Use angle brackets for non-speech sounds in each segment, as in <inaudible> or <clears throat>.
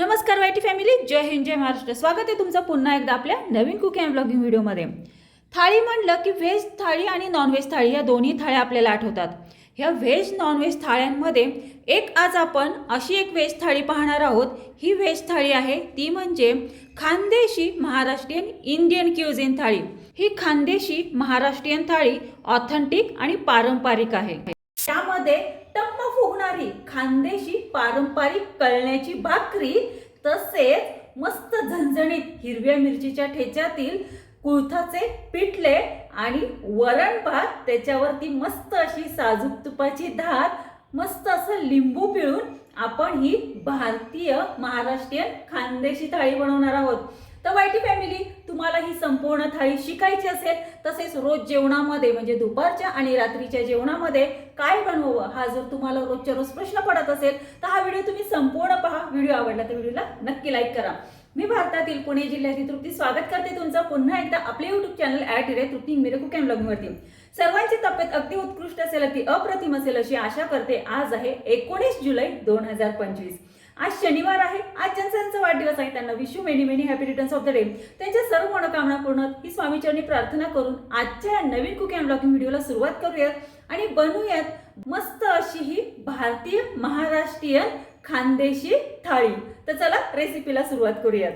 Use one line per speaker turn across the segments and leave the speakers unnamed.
नमस्कार YT family. जय हिंद जय महाराष्ट्र. स्वागत आहे तुमचं पुन्हा एकदा आपल्या नवीन कुकिंग अँड ब्लॉगिंग व्हिडिओमध्ये. थाळी म्हणलं की व्हेज थाळी आणि नॉनव्हेज थाळी या दोन्ही थाळ्या आपल्याला आठवतात. ह्या व्हेज नॉनव्हेज थाळ्यांमध्ये एक आज आपण अशी एक व्हेज थाळी पाहणार आहोत. ही व्हेज थाळी आहे ती म्हणजे खानदेशी महाराष्ट्रीयन इंडियन क्युझिन थाळी. ही खानदेशी महाराष्ट्रीयन थाळी ऑथेंटिक आणि पारंपरिक आहे. त्यामध्ये टम्म फुगणारी खानदेशी पारंपरिक कळण्याची भाकरी तसेच मस्त झणझणीत हिरव्या मिरचीच्या ठेच्यातील कुळथाचे पिठले आणि वरण भात त्याच्यावरती मस्त अशी साजूक तुपाची धार मस्त असं लिंबू पिळून आपण ही भारतीय महाराष्ट्रीयन खानदेशी थाळी बनवणार आहोत. तर वाईटी फॅमिली तुम्हाला ही संपूर्ण थाळी शिकायची असेल तसेच रोज जेवणामध्ये म्हणजे दुपारच्या आणि रात्रीच्या जेवणामध्ये काय बनवावं हा जर तुम्हाला रोजच्या रोज प्रश्न पडत असेल तर हा व्हिडिओ तुम्ही संपूर्ण पहा. व्हिडिओ आवडला तर व्हिडिओला नक्की लाईक करा. मी भारतातील पुणे जिल्ह्यातील तृप्ती स्वागत करते तुमचं. पुन्हा एकदा आपले युट्यूब चॅनल ॲट रे तृप्ती मेरे कुकॅम ब्लॉगवरती सर्वांची तब्येत अगदी उत्कृष्ट असेल अगदी अप्रतिम असेल अशी आशा करते. आज आहे एकोणीस जुलै दोन हजार पंचवीस. आज शनिवार आहे. आज ज्यांचा वाढदिवस आहे. त्यांना wish many many happy returns of the day त्यांच्या सर्व मनोकामना पूर्ण ही स्वामीचरणी प्रार्थना करून आजच्या या नवीन कुकिंग ब्लॉगिंग व्हिडिओला सुरुवात करूयात. आणि बनवूयात मस्त अशी ही भारतीय महाराष्ट्रीयन खानदेशी थाळी. तर चला रेसिपीला सुरुवात करूयात.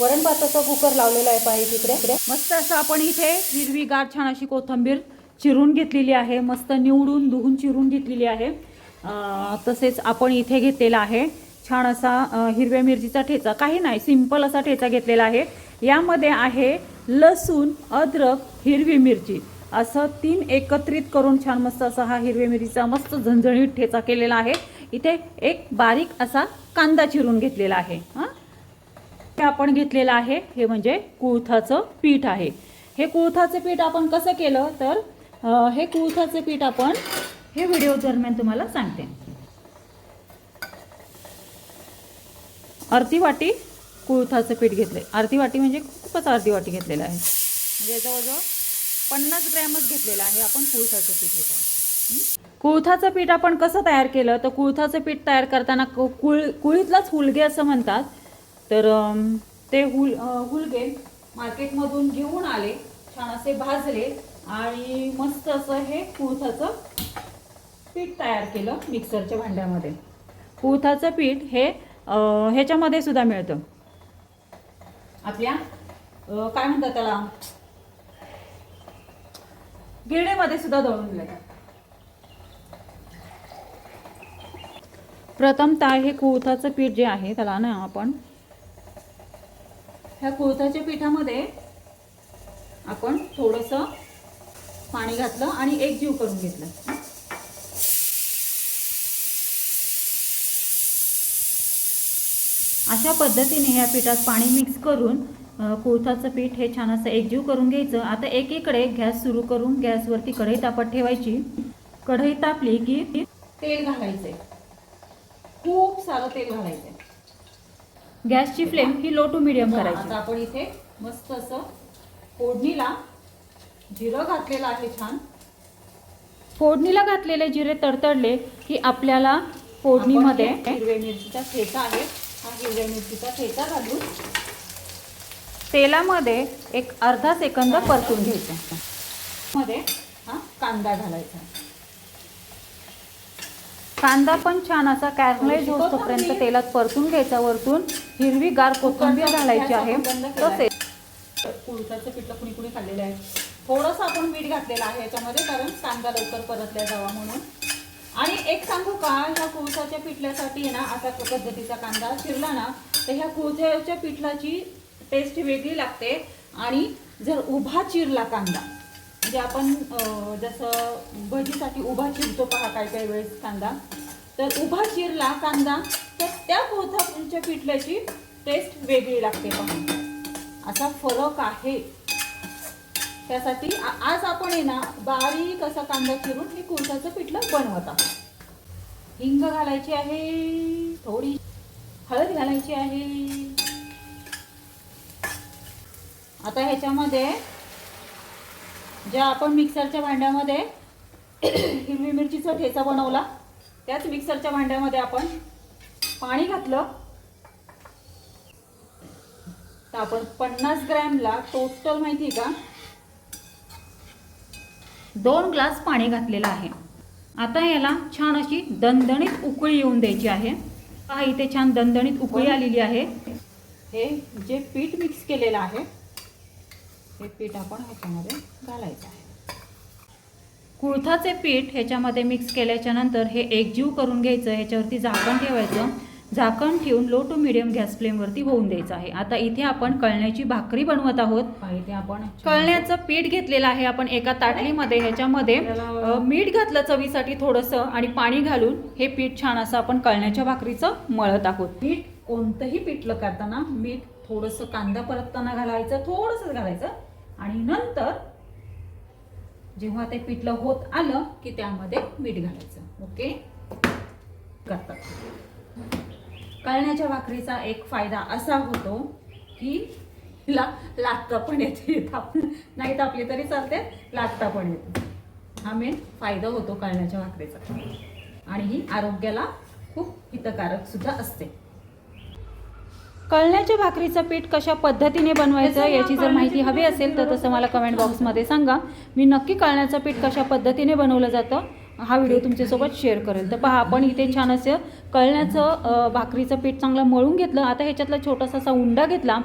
वरण भाताचा कुकर लावलेला आहे पाहिजे तिकडे. मस्त असं आपण इथे हिरवीगार छान अशी कोथंबीर चिरून घेतलेली आहे. मस्त निवडून धुवून चिरून घेतलेली आहे. तसेच आपण इथे घेतलेला आहे. छान असा हिरव्या मिरचीचा ठेचा. काही नाही सिंपल असा ठेचा घेतलेला आहे. यामध्ये आहे लसूण अद्रक हिरवी मिरची. असं तीन एकत्रित करून छान मस्त असा हा हिरव्या मिरचीचा मस्त झणझणीत ठेचा केलेला आहे. इथे एक बारीक असा कांदा चिरून घेतलेला आहे. हां? हे आपण घेतलेलं आहे. हे म्हणजे कुळथाचं पीठ आहे. हे कुळथाचं पीठ आपण कसं केलं तर हे कुळथाचं पीठ आपण हे व्हिडिओ दरम्यान तुम्हाला सांगते. अर्धी वाटी कुळथाचं पीठ घेतले अर्धी वाटी म्हणजे खूपच अर्धी वाटी घेतलेलं आहे. म्हणजे जवळजवळ पन्नास ग्रॅमच घेतलेलं आहे आपण कुळथाचं पीठ होतं कुळथाचं पीठ आपण कसं तयार केलं? तर कुळथाचं पीठ तयार करताना कुळ कुळीतलाच हुलगे असं म्हणतात. तर ते हुल हुलगे मार्केटमधून घेऊन आले. छान असे भाजले आणि मस्त असं हे कुळथाचं पीठ तयार केलं मिक्सरच्या भांड्यामध्ये. कुळथाचं पीठ हे ह्याच्यामध्ये सुद्धा मिळतं. आपल्या काय म्हणतात त्याला? गिरडेमध्ये सुद्धा दळून मिळतात प्रथमतः हे कुळथाचं पीठ जे आहे त्याला ना आपण ह्या कुळथाच्या पिठामध्ये आपण थोडंसं पाणी घातलं आणि एक जीव करून घेतलं. अशा पद्धतीने ह्या पिठात पाणी मिक्स करून अ, कुळथाचं पीठ हे छान असं एकजीव करून घ्यायचं. आता एकीकडे गॅस सुरू करून गॅसवरती कढई तापत ठेवायची. कढई तापली की तेल घालायचंय. खूप सारं तेल घालायचंय. गॅसची फ्लेम ही लो टू मिडियम करायची. आता आपण इथे मस्त असं फोडणीला जिरं घातलेलं आहे छान. फोडणीला घातलेले जिरे तडतडले की आपल्याला फोडणीमध्ये हिरव्या मिरचीचा ठेचा आहे हा हिरव्या मिरचीचा ठेचा घालून. तेलामध्ये एक अर्धा सेकंद परतून घ्यायचा. मध्ये हा कांदा घालायचा. कांदा पण छान असा कॅरमलाइज होतोपर्यंत तेलात परतून घ्यायचा वरतून. हिरवी गार कोथिंबीर घालायची आहे. तसेच. कुळथाचं पिठलं कुणी कुणी खाल्लेलं आहे. थोडंसं आपण मीठ घातलेलं आहे याच्यामध्ये कारण कांदा लवकर परतल्या जावा म्हणून. आणि एक सांगू का ह्या कुळसाच्या पिठल्यासाठी ना असा पद्धतीचा कांदा चिरला ना तर ह्या कुळसाच्या पिठलाची टेस्ट वेगळी लागते आणि जर उभा चिरला कांदा म्हणजे आपण जसं भजीसाठी उभा चिरतो पहा काय काही वेळेस कांदा तर उभा चिरला कांदा तर त्या कुळथाच्या पिठल्याची टेस्ट वेगळी लागते पहा. असा फरक आहे. त्यासाठी आज आपण आहे ना बारीक असा कांदा चिरून हे कुरसाचं पिठलं बनवत आहोत. हिंग घालायची आहे थोडी हळद घालायची आहे. आता ह्याच्यामध्ये ज्या आपण मिक्सरच्या भांड्यामध्ये <clears throat> हिरवी मिरचीचा ठेचा बनवला त्याच मिक्सरच्या भांड्यामध्ये आपण पाणी घातलं. तर आपण पन्नास ग्रॅमला टोटल माहिती आहे का? दोन ग्लास पाणी घातलेलं आहे. आता याला छान अशी दणदणीत उकळी येऊन द्यायची आहे. पहा इथे छान दणदणीत उकळी आलेली आहे. हे जे पीठ मिक्स केलेलं आहे हे पीठ आपण ह्याच्यामध्ये घालायचं आहे. कुळथाचे पीठ ह्याच्यामध्ये मिक्स केल्याच्यानंतर हे एकजीव करून घ्यायचं ह्याच्यावरती झाकण ठेवायचं. झाकण ठेवून लो टू मिडियम गॅस फ्लेमवरती होऊन द्यायचं आहे. आता इथे आपण कळण्याची भाकरी बनवत आहोत. आपण कळण्याचं पीठ घेतलेलं आहे आपण एका ताटलीमध्ये. ह्याच्यामध्ये मीठ घातलं चवीसाठी थोडंसं आणि पाणी घालून हे पीठ छान असं आपण कळण्याच्या भाकरीचं मळत आहोत. मीठ कोणतंही पिठलं करताना मीठ थोडंसं कांदा परतताना घालायचं थोडंसं घालायचं आणि नंतर जेव्हा ते पिठलं होत आलं की त्यामध्ये मीठ घालायचं. ओके? करतात. कळण्याच्या भाकरीचा एक फायदा असा होतो की ला लागता पण येते. थाप नाही तापली तरी चालते लागता पण येते. हा मेन फायदा होतो कळण्याच्या भाकरीचा. आणि ही आरोग्याला खूप हितकारक सुद्धा असते. कळण्याच्या भाकरीचं पीठ कशा पद्धतीने बनवायचं याची जर माहिती हवी असेल तर तसं मला कमेंट बॉक्समध्ये सांगा. मी नक्की कळण्याचं पीठ कशा पद्धतीने बनवलं जातं हा व्हिडिओ तुमच्यासोबत शेअर करेल. तर पहा आपण इथे छान असं कळण्याचं भाकरीचं पीठ चांगलं मळून घेतलं. आता ह्याच्यातला छोटासा असा उंडा घेतला.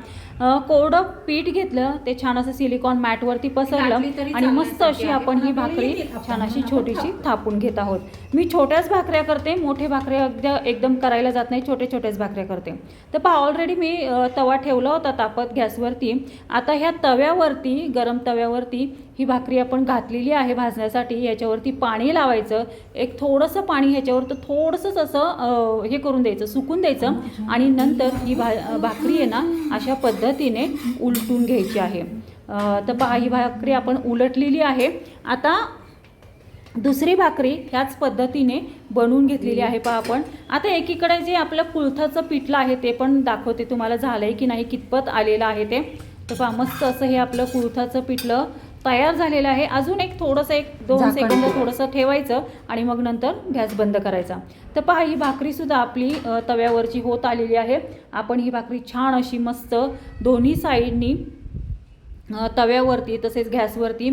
कोरडं पीठ घेतलं. ते छान असं सिलिकॉन मॅटवरती पसरलं. आणि मस्त अशी आपण ही भाकरी छान अशी छोटीशी थापून घेत आहोत. मी छोट्याच भाकऱ्या करते. मोठे भाकऱ्या अगदी एकदम करायला जात नाही. छोटे छोटेच भाकऱ्या करते. तर पहा ऑलरेडी मी तवा ठेवला होता तापत गॅसवरती. आता ह्या तव्यावरती गरम तव्यावरती ही भाकरी आपण घातलेली आहे भाजण्यासाठी याच्यावरती पाणी लावायचं. एक थोडंसं पाणी ह्याच्यावर तर थोडंसंच असं हे करून द्यायचं सुकून द्यायचं. आणि नंतर ही भा भाकरी आहे ना अशा पद्धतीने उलटून घ्यायची आहे. तर पहा ही भाकरी आपण उलटलेली आहे. आता दुसरी भाकरी ह्याच पद्धतीने बनवून घेतलेली आहे पहा आपण. आता एकीकडे जे आपलं कुळथाचं पिठलं आहे ते पण दाखवते तुम्हाला झालं आहे की नाही कितपत आलेलं आहे ते. तर पहा मस्त असं हे आपलं कुळथाचं पिठलं तयार झालेलं आहे. अजून एक थोडंसं एक दोन सेकंद. थोडंसं ठेवायचं आणि मग नंतर गॅस बंद करायचा. तर पहा ही भाकरीसुद्धा आपली तव्यावरची होत आलेली आहे. आपण ही भाकरी छान अशी मस्त दोन्ही साईडनी तव्यावरती तसेच गॅसवरती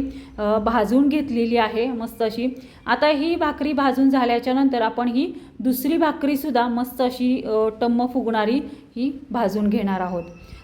भाजून घेतलेली आहे मस्त अशी. आता ही भाकरी भाजून झाल्याच्यानंतर आपण ही दुसरी भाकरीसुद्धा मस्त अशी टम्म फुगणारी ही भाजून घेणार आहोत.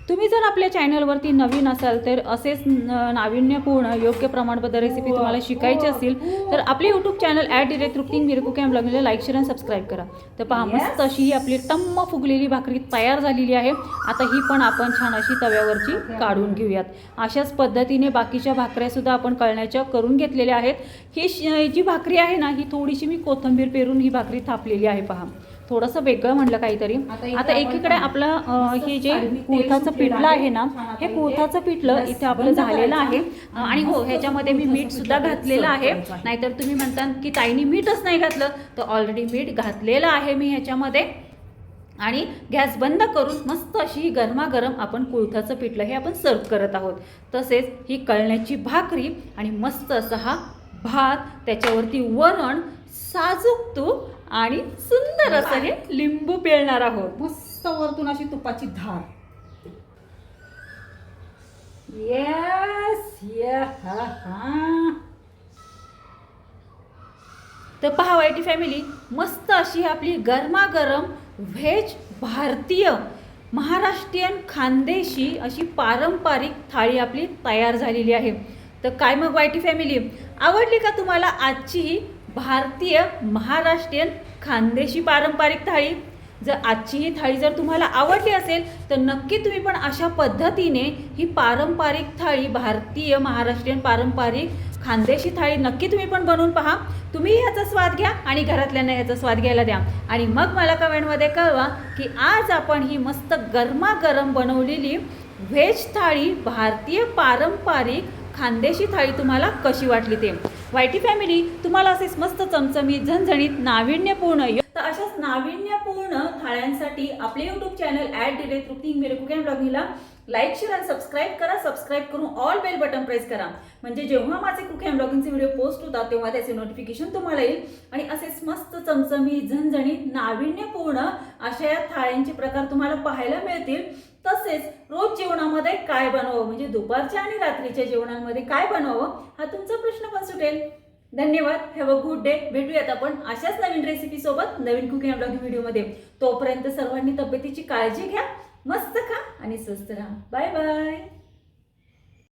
तुम्ही जर आपल्या चॅनलवरती नवीन असाल तर असेच नाविन्यपूर्ण योग्य प्रमाणबद्ध रेसिपी तुम्हाला शिकायची असतील तर आपले YouTube channel at direct Trupti Mirku cam ब्लॉगला like share आणि सबस्क्राईब करा. तर पहा मस्त अशी ही आपली टम्म फुगलेली भाकरी तयार झालेली आहे. आता ही पण आपण छान अशी तव्यावरची काढून घेऊयात. अशाच पद्धतीने बाकीच्या भाकऱ्यासुद्धा आपण कळण्याच्या करून घेतलेल्या आहेत. ही श- जी भाकरी आहे ना ही थोडीशी मी कोथिंबीर पेरून ही भाकरी थापलेली आहे पहा. थोडंसं वेगळं म्हणलं काहीतरी.
आता
एकीकडे आपलं हे जे कुर्थाचं पिठलं
आहे.
ना हे कुर्थाचं पिठलं इथे आपलं झालेलं. आहे.
आणि
हो ह्याच्यामध्ये मी मीठ सुद्धा घातलेलं आहे. नाहीतर तुम्ही म्हणता की ताईनी मीठच नाही घातलं. तर ऑलरेडी मीठ घातलेलं आहे मी ह्याच्यामध्ये. आणि गॅस बंद करून मस्त अशी ही गरमागरम आपण कुळथाचं पिठलं हे आपण सर्व करत आहोत. तसेच ही कळण्याची भाकरी आणि मस्त असा हा भात त्याच्यावरती वरण साजूक तूप आणि सुंदर असं हे लिंबू पिळणार आहोत.
मस्त वरतून अशी तुपाची धार.
येस ये हा हा तर पहा वाईटी फॅमिली मस्त अशी आपली गरमागरम व्हेज भारतीय महाराष्ट्रीयन खानदेशी अशी पारंपरिक थाळी आपली तयार झालेली आहे. तर काय मग वाईटी फॅमिली आवडली का तुम्हाला आजची ही भारतीय महाराष्ट्रीयन खानदेशी पारंपरिक थाळी. जर आजची ही थाळी जर तुम्हाला आवडली असेल तर नक्की तुम्ही पण अशा पद्धतीने ही पारंपरिक थाळी भारतीय महाराष्ट्रीयन पारंपरिक खानदेशी थाळी नक्की तुम्ही पण बनवून पहा. तुम्ही याचा स्वाद घ्या आणि घरातल्यांना याचा स्वाद घ्यायला द्या. आणि मग मला कमेंटमध्ये कळवा की आज आपण ही मस्त गरमागरम बनवलेली व्हेज थाळी भारतीय पारंपरिक खानदेशी थाळी तुम्हाला कशी वाटली ते? वायटी फॅमिली तुम्हाला असेच मस्त चमचमीत झणझणीत नाविन्यपूर्ण तर अशाच नाविन्यपूर्ण थाळ्यांसाठी आपले युट्यूब चॅनल ॲट डिले तृप्ती मेरे कुक ब्लॉगिंगला लाईक शेअर आणि सबस्क्राईब करा. सबस्क्राईब करून ऑल बेल बटन प्रेस करा. म्हणजे जेव्हा माझे कुक ब्लॉगिंगचे व्हिडिओ पोस्ट होतात तेव्हा त्याचे नोटिफिकेशन तुम्हाला येईल. आणि असेच मस्त चमचमीत झणझणीत नाविन्यपूर्ण अशा या थाळ्यांचे प्रकार तुम्हाला पाहायला मिळतील. तसेच रोज जेवणामध्ये काय बनवावं? म्हणजे दुपारच्या आणि रात्रीच्या जेवणामध्ये काय बनवावं? हा तुमचा प्रश्न पण सुटेल. धन्यवाद. हॅव अ गुड डे भेटूयात आपण अशाच नवीन रेसिपी सोबत नवीन कुकिंग ब्लॉग व्हिडिओमध्ये. तोपर्यंत सर्वांनी तब्येतीची काळजी घ्या. मस्त खा आणि स्वस्त राहा. Bye bye